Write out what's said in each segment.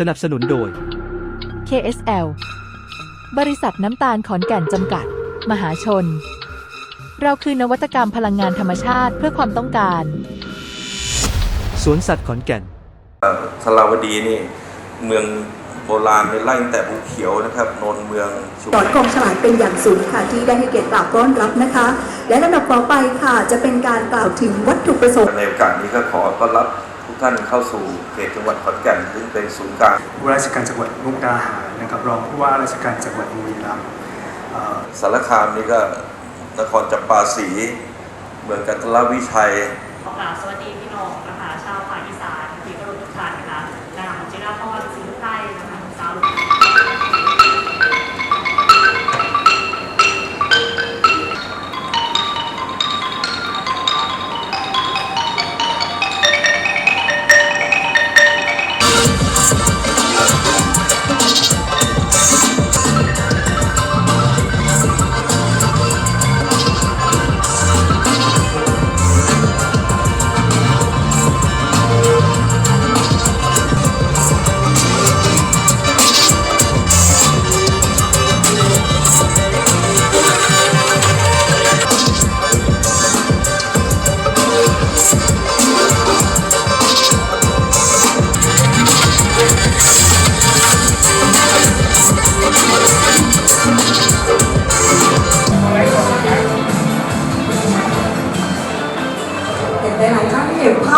สนับสนุนโดย KSL บริษัทน้ำตาลขอนแก่นจำกัด มหาชน เราคือนวัตกรรมพลังงานธรรมชาติเพื่อความต้องการ สวนสัตว์ขอนแก่นสลาวดีนี่เมืองโบราณในไล่ตั้งแต่ภูเขียวนะครับโนนเมืองชุมก่อนกองฉลากเป็นอย่างสูงค่ะ ที่ได้ให้เกียรติกล่าวต้อนรับนะคะ และลำดับต่อไปค่ะ จะเป็นการกล่าวถึงวัตถุประสงค์ ในโอกาสนี้ก็ขอต้อนรับ ทุกท่านเข้าสู่เขตจังหวัดขอนแก่นซึ่งเป็นศูนย์กลางผู้ว่าราชการจังหวัดมุกดาหารนะครับรองผู้ว่าราชการจังหวัดบุรีรัมย์เอ่อสารคามนี่ก็นครจำปาสีเมืองกันทรวิชัย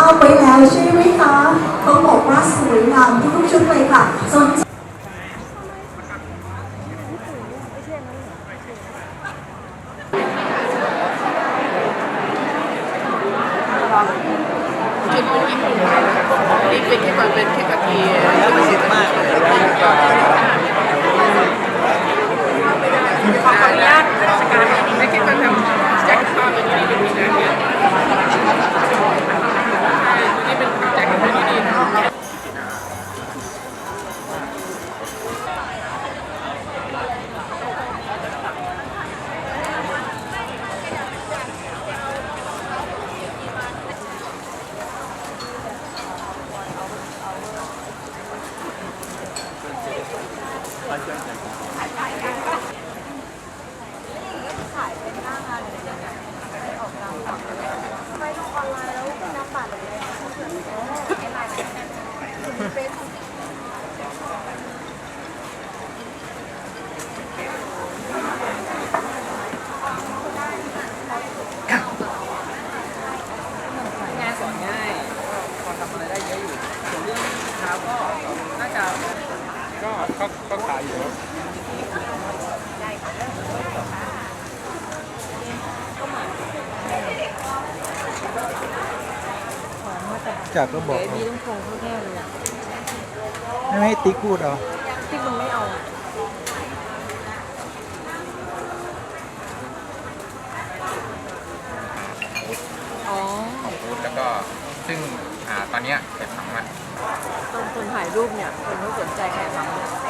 าพไว้แล้วใช่ไหมคะต้องบอกว่าสวยงามทุกชุด งออนไลน์แล้วนับบัตรเลยานสอนง่ายพอทำอะไรได้เยอะอยู่ส่วนเรื่องเช้าก็น่าจะ ก็ก็ก็ขายอยู่จากก็บอกมีต้องคงเขาแน่เลยไม่ให้ติ๊กพูดเอาที่มึงไม่เอาอ๋อของฟู้ดแล้วก็ซึ่งอ่าตอนเนี้ยเก็บถังละตอนคน ถ่ายรูปเนี่ยคนเขาสนใจแครทำ